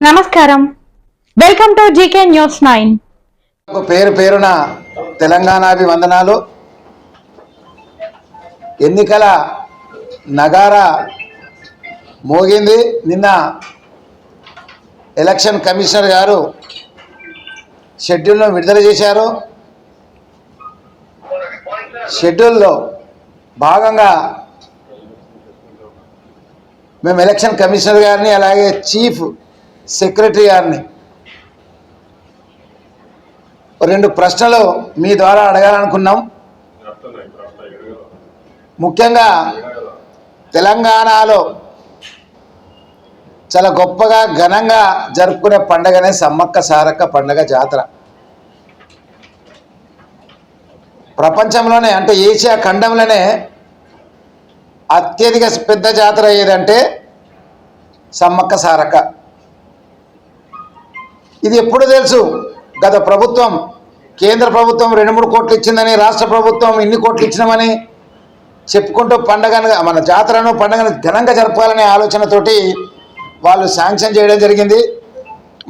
నమస్కారం. Welcome to GK news nine పేరు పేరున తెలంగాణాభివందనాలు ఎన్నికల నగారా మోగింది. నిన్న ఎలక్షన్ కమిషనర్ గారు షెడ్యూల్ను విడుదల చేశారు. షెడ్యూల్లో భాగంగా మేము ఎలక్షన్ కమిషనర్ గారిని అలాగే చీఫ్ సెక్రటరీ రెండు ప్రశ్నలు మీ ద్వారా అడగాలనుకున్నాం. ముఖ్యంగా తెలంగాణలో చాలా గొప్పగా ఘనంగా జరుపుకునే పండగనే సమ్మక్క సారక్క పండగ జాతర. ప్రపంచంలోనే అంటే ఏషియా ఖండంలోనే అత్యధిక పెద్ద జాతర ఏదంటే సమ్మక్క సారక్క. ఇది ఎప్పుడు తెలుసు? గత ప్రభుత్వం కేంద్ర ప్రభుత్వం రెండు మూడు కోట్లు ఇచ్చిందని రాష్ట్ర ప్రభుత్వం ఇన్ని కోట్లు ఇచ్చినామని చెప్పుకుంటూ పండగను మన జాతరను పండగను ఘనంగా జరపాలనే ఆలోచనతోటి వాళ్ళు శాంక్షన్ చేయడం జరిగింది.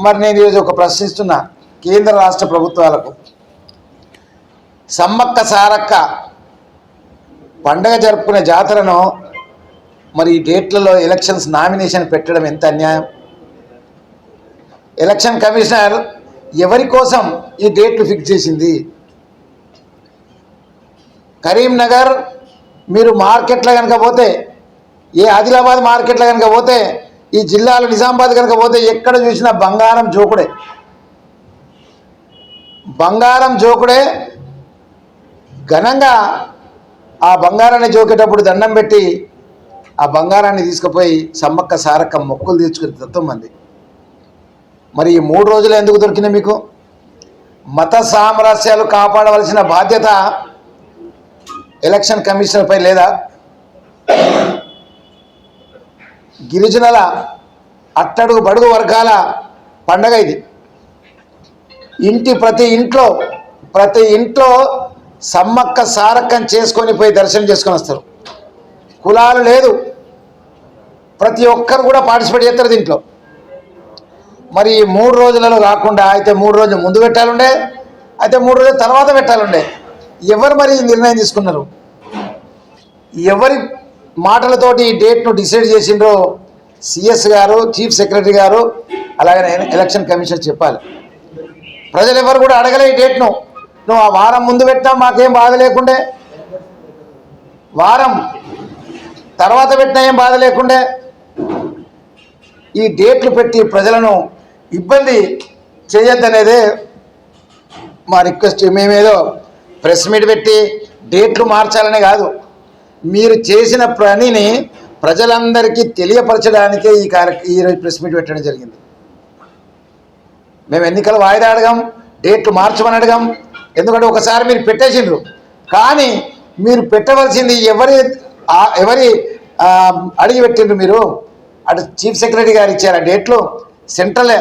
మరి నేను ఈరోజు ఒక ప్రశ్నిస్తున్నా కేంద్ర రాష్ట్ర ప్రభుత్వాలకు. సమ్మక్క సారక్క పండగ జరుపుకునే జాతరను మరి ఈ డేట్లలో ఎలక్షన్స్ నామినేషన్ పెట్టడం ఎంత అన్యాయం? ఎలక్షన్ కమిషనర్ ఎవరి కోసం ఈ డేట్లు ఫిక్స్ చేసింది? కరీంనగర్ మీరు మార్కెట్లో కనుక పోతే ఏ ఆదిలాబాద్ మార్కెట్లో కనుక పోతే ఈ జిల్లాలో నిజామాబాద్ కనుక పోతే ఎక్కడ చూసినా బంగారం జోకుడే. బంగారం జోకుడే. ఘనంగా ఆ బంగారాన్ని జోకేటప్పుడు దండం పెట్టి ఆ బంగారాన్ని తీసుకుపోయి సమ్మక్క సారక్క మొక్కులు తీర్చుకునే తత్వం మంది. మరి ఈ మూడు రోజులు ఎందుకు దొరికినాయి మీకు? మత సామరస్యాలు కాపాడవలసిన బాధ్యత ఎలక్షన్ కమిషనర్పై లేదా? గిరిజనుల అట్టడుగు బడుగు వర్గాల పండగ ఇది. ఇంటి ప్రతి ఇంట్లో ప్రతి ఇంట్లో సమ్మక్క సారక్కం చేసుకొని పోయి దర్శనం చేసుకొని వస్తారు. కులాలు లేదు. ప్రతి ఒక్కరు కూడా పార్టిసిపేట్ చేస్తారు దీంట్లో. మరి మూడు రోజులలో కాకుండా అయితే మూడు రోజులు ముందు పెట్టాలుండే అయితే మూడు రోజుల తర్వాత పెట్టాలుండే. ఎవరు మరి నిర్ణయం తీసుకున్నారు? ఎవరి మాటలతోటి ఈ డేట్ను డిసైడ్ చేసిండ్రో సిఎస్ గారు చీఫ్ సెక్రటరీ గారు అలాగే ఎలక్షన్ కమిషన్ చెప్పాలి. ప్రజలు ఎవరు కూడా అడగలే ఈ డేట్ను. నువ్వు ఆ వారం ముందు పెట్టినా మాకేం బాధ లేకుండే? వారం తర్వాత పెట్టినా ఏం బాధ లేకుండే? ఈ డేట్లు పెట్టి ప్రజలను ఇబ్బంది చేయొద్దనేదే మా రిక్వెస్ట్. మేమేదో ప్రెస్ మీట్ పెట్టి డేట్లు మార్చాలనే కాదు మీరు చేసిన పనిని ప్రజలందరికీ తెలియపరచడానికే ఈ కార్య ఈరోజు ప్రెస్ మీట్ పెట్టడం జరిగింది. మేము ఎన్నికలు వాయిదా అడగాం డేట్లు మార్చమని అడగాం ఎందుకంటే ఒకసారి మీరు పెట్టేసిండ్రు. కానీ మీరు పెట్టవలసింది ఎవరి ఎవరి అడిగి పెట్టిండ్రు మీరు? అటు చీఫ్ సెక్రటరీ గారు ఇచ్చారు ఆ డేట్లు? సెంట్రల్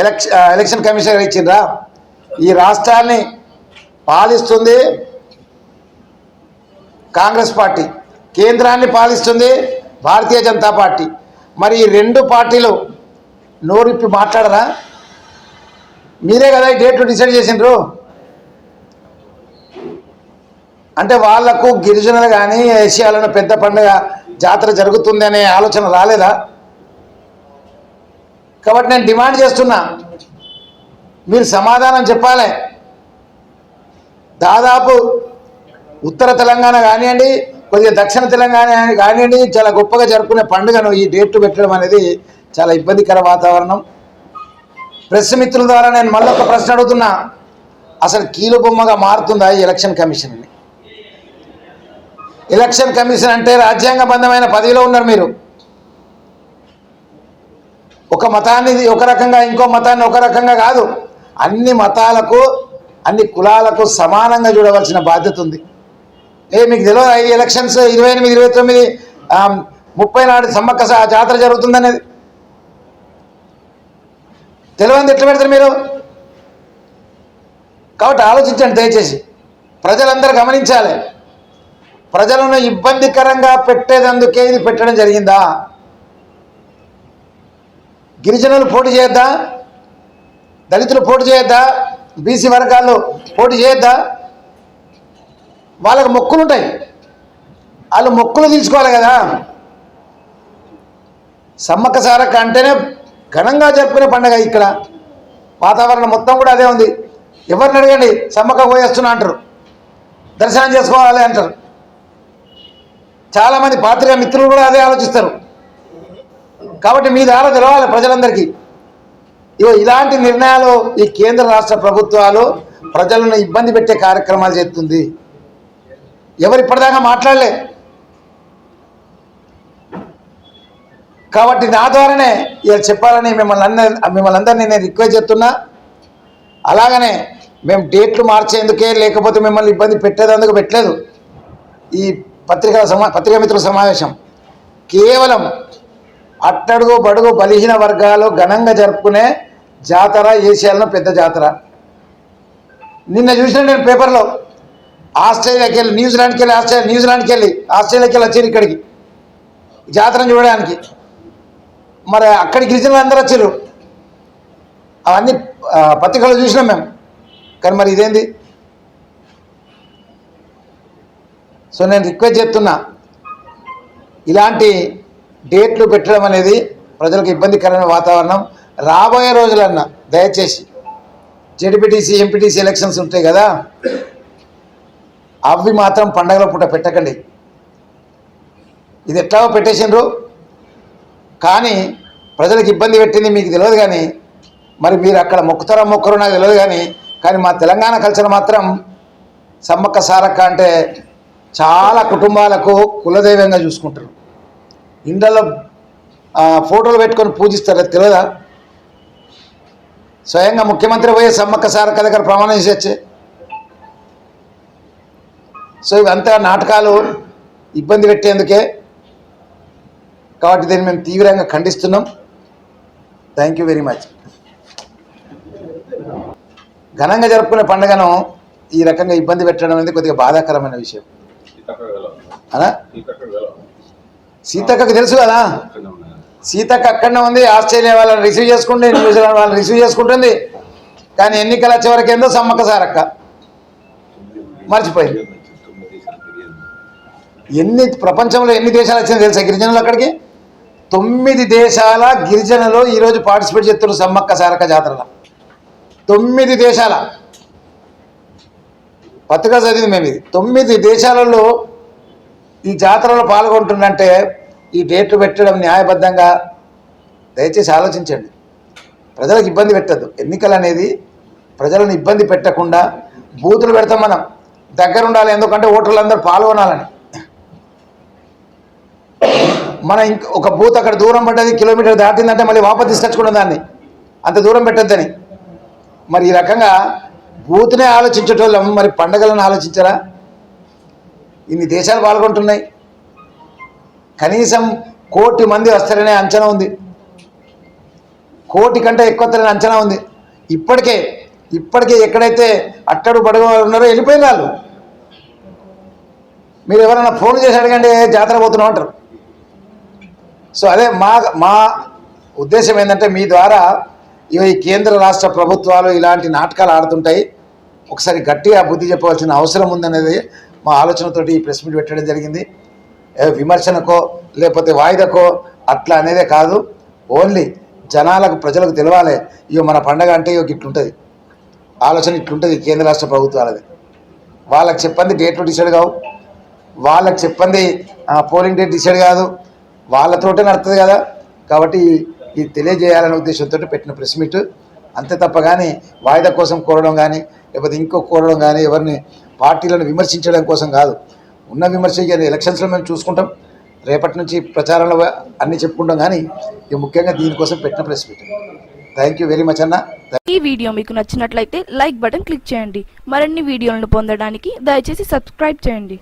ఎలక్షన్ ఎలక్షన్ కమిషన్ ఇచ్చిండ్రా. ఈ రాష్ట్రాన్ని పాలిస్తుంది కాంగ్రెస్ పార్టీ. కేంద్రాన్ని పాలిస్తుంది భారతీయ జనతా పార్టీ. మరి ఈ రెండు పార్టీలు నోరిప్పి మాట్లాడరా? మీరే కదా ఈ డేట్లు డిసైడ్ చేసిండ్రు. అంటే వాళ్ళకు గిరిజనులు కానీ ఏషియాలోని పెద్ద పండుగ జాతర జరుగుతుంది అనే ఆలోచన రాలేదా? కాబట్టి నేను డిమాండ్ చేస్తున్నా. మీరు సమాధానం చెప్పాలి. దాదాపు ఉత్తర తెలంగాణ కానివ్వండి కొద్దిగా దక్షిణ తెలంగాణ కానివ్వండి చాలా గొప్పగా జరుపుకునే పండుగను ఈ డేట్ పెట్టడం అనేది చాలా ఇబ్బందికర వాతావరణం. ప్రెస్ మిత్రుల ద్వారా నేను మళ్ళీ ఒక ప్రశ్న అడుగుతున్నా. అసలు కీలు బొమ్మగా మారుతుందా ఈ ఎలక్షన్ కమిషన్ని ఎలక్షన్ కమిషన్ అంటే రాజ్యాంగబద్ధమైన పదవిలో ఉన్నారు మీరు. ఒక మతాన్ని ఒక రకంగా ఇంకో మతాన్ని ఒక రకంగా కాదు. అన్ని మతాలకు అన్ని కులాలకు సమానంగా చూడవలసిన బాధ్యత ఉంది. ఏ మీకు తెలియదు? ఐదు ఎలక్షన్స్ ఇరవై ఎనిమిది ఇరవై తొమ్మిది ముప్పై నాడు సమ్మక్క జాతర జరుగుతుందనేది. తెలియదు ఎట్లా పెడతారు మీరు? కాబట్టి ఆలోచించండి దయచేసి. ప్రజలందరూ గమనించాలి. ప్రజలను ఇబ్బందికరంగా పెట్టేదందుకే ఇది పెట్టడం జరిగిందా? గిరిజనులు పోటీ చేయొద్దా? దళితులు పోటీ చేయొద్దా? బీసీ వర్గాలు పోటీ చేయొద్దా? వాళ్ళకి మొక్కులు ఉంటాయి. వాళ్ళు మొక్కులు తీసుకోవాలి కదా. సమ్మక్క సారక్క అంటేనే ఘనంగా జరుపుకునే పండగ ఇక్కడ. వాతావరణం మొత్తం కూడా అదే ఉంది. ఎవరిని అడగండి? సమ్మక్క పోయేస్తున్నా అంటారు. దర్శనం చేసుకోవాలి అంటారు. చాలామంది పాత్రిక మిత్రులు కూడా అదే ఆలోచిస్తారు. కాబట్టి మీ ద్వారా తెలవాలి ప్రజలందరికీ. ఇగో ఇలాంటి నిర్ణయాలు ఈ కేంద్ర రాష్ట్ర ప్రభుత్వాలు ప్రజలను ఇబ్బంది పెట్టే కార్యక్రమాలు చేస్తుంది. ఎవరు ఇప్పటిదాకా మాట్లాడలే. కాబట్టి నా ద్వారానే ఇలా చెప్పాలని మిమ్మల్ని అందరి మిమ్మల్ని అందరినీ నేను రిక్వెస్ట్ చేస్తున్నా. అలాగనే మేము డేట్లు మార్చేందుకే లేకపోతే మిమ్మల్ని ఇబ్బంది పెట్టేదందుకు పెట్టలేదు. ఈ పత్రికా సమా పత్రికా మిత్రుల సమావేశం. కేవలం అట్టడుగు బడుగు బలహీన వర్గాలు ఘనంగా జరుపుకునే జాతర ఏషియాలో పెద్ద జాతర. నిన్న చూసిన నేను పేపర్లో ఆస్ట్రేలియాకి వెళ్ళి న్యూజిలాండ్కి వెళ్ళి ఆస్ట్రేలియా న్యూజిలాండ్కి వెళ్ళి ఆస్ట్రేలియాకి వెళ్ళి వచ్చారు ఇక్కడికి. జాతరను చూడడానికి. మరి అక్కడి గిరిజనులు అందరూ వచ్చారు. అవన్నీ పత్రికలు చూసినాం మేము. కానీ మరి ఇదేంది? సో నేను రిక్వెస్ట్ చేస్తున్నా ఇలాంటి డేట్లు పెట్టడం అనేది ప్రజలకు ఇబ్బందికరమైన వాతావరణం. రాబోయే రోజులన్నా దయచేసి జెడ్పీటీసీ ఎంపీటీసీ ఎలక్షన్స్ ఉంటాయి కదా అవి మాత్రం పండగల పూట పెట్టకండి. ఇది ఎట్లాగో పెట్టేసిండ్రు. కానీ ప్రజలకు ఇబ్బంది పెట్టింది మీకు తెలియదు కానీ మరి మీరు అక్కడ మొక్కుతారా మొక్కరు నాకు తెలియదు కానీ కానీ మా తెలంగాణ కల్చర్ మాత్రం సమ్మక్క సారక్క అంటే చాలా కుటుంబాలకు కులదైవంగా చూసుకుంటారు. ఇండ్లలో ఫోటోలు పెట్టుకొని పూజిస్తారు అది తెలియదా స్వయంగా ముఖ్యమంత్రి పోయే సమ్మక్క సారక్క దగ్గర ప్రమాణం చేసి వచ్చే సో ఇవంతా నాటకాలు ఇబ్బంది పెట్టేందుకే. కాబట్టి దీన్ని మేము తీవ్రంగా ఖండిస్తున్నాం. థ్యాంక్ యూ వెరీ మచ్ ఘనంగా జరుపుకునే పండుగను ఈ రకంగా ఇబ్బంది పెట్టడం అనేది కొద్దిగా బాధాకరమైన విషయం. అనా? సీతక్కకు తెలుసు కదా? సీతక్క అక్కడనే ఉంది ఆస్ట్రేలియా వాళ్ళని రిసీవ్ చేసుకుంటే న్యూజిలాండ్ వాళ్ళని రిసీవ్ చేసుకుంటుంది. కానీ ఎన్నికలు వచ్చే వరకు ఏందో సమ్మక్క సారక్క మర్చిపోయింది. ఎన్ని ప్రపంచంలో ఎన్ని దేశాలు వచ్చినాయి తెలుసా గిరిజనులు అక్కడికి? తొమ్మిది దేశాల గిరిజనులు ఈరోజు పార్టిసిపేట్ చేస్తున్నారు సమ్మక్క సారక్క జాతరలో. తొమ్మిది దేశాల. పత్రికా చదివింది మేము ఇది. తొమ్మిది దేశాలలో ఈ జాతరలో పాల్గొంటుందంటే ఈ డేట్లు పెట్టడం న్యాయబద్ధంగా దయచేసి ఆలోచించండి. ప్రజలకు ఇబ్బంది పెట్టద్దు. ఎన్నికలు అనేది ప్రజలను ఇబ్బంది పెట్టకుండా బూతులు పెడతాం మనం. దగ్గర ఉండాలి ఎందుకంటే ఓటర్లు అందరూ పాల్గొనాలని. మన ఇంక ఒక బూత్ అక్కడ దూరం పడ్డది కిలోమీటర్ దాటిందంటే మళ్ళీ వాపస్ తీసుకొచ్చుకున్న దాన్ని. అంత దూరం పెట్టద్దని. మరి ఈ రకంగా బూత్నే ఆలోచించేటోళ్ళం. మరి పండగలను ఆలోచించరా? ఇన్ని దేశాలు పాల్గొంటున్నాయి. కనీసం కోటి మంది వస్తారనే అంచనా ఉంది. కోటి కంటే ఎక్కువ వస్తారనే అంచనా ఉంది. ఇప్పటికే ఇప్పటికే ఎక్కడైతే అట్టడు పడగ ఉన్నారో వెళ్ళిపోయిన వాళ్ళు. మీరు ఎవరైనా ఫోన్ చేసి అడగండి జాతర పోతున్నాం అంటారు. సో అదే మా మా ఉద్దేశం ఏంటంటే మీ ద్వారా ఇవి ఈ కేంద్ర రాష్ట్ర ప్రభుత్వాలు ఇలాంటి నాటకాలు ఆడుతుంటాయి. ఒకసారి గట్టిగా బుద్ధి చెప్పవలసిన అవసరం ఉందనేది మా ఆలోచనతోటి ఈ ప్రెస్ మీట్ పెట్టడం జరిగింది. విమర్శనకో లేకపోతే వాయిదకో అట్లా అనేదే కాదు. ఓన్లీ జనాలకు ప్రజలకు తెలవాలి. ఇక మన పండగ అంటే ఇక ఇట్లుంటుంది ఆలోచన ఇట్లుంటుంది కేంద్ర రాష్ట్ర ప్రభుత్వాలది. వాళ్ళకి చెప్పండి డేట్లు డిసైడ్ కావు. వాళ్ళకి చెప్పండి పోలింగ్ డేట్ డిసైడ్ కాదు. వాళ్ళతోటే నడుతుంది కదా. కాబట్టి ఇది తెలియజేయాలనే ఉద్దేశంతో పెట్టిన ప్రెస్ మీట్. అంతే తప్ప కానీ వాయిదా కోసం కోరడం కానీ లేకపోతే ఇంకో కోరడం కానీ ఎవరిని పార్టీలను విమర్శించడం కోసం కాదు. ఉన్న విమర్శ ఎలక్షన్స్లో మేము చూసుకుంటాం. రేపటి నుంచి ప్రచారంలో అన్నీ చెప్పుకుంటాం కానీ ఇక ముఖ్యంగా దీనికోసం పెట్టిన press meet thank you very much అన్న. ఈ వీడియో మీకు నచ్చినట్లయితే లైక్ బటన్ క్లిక్ చేయండి. మరిన్ని వీడియోలను పొందడానికి దయచేసి సబ్స్క్రైబ్ చేయండి.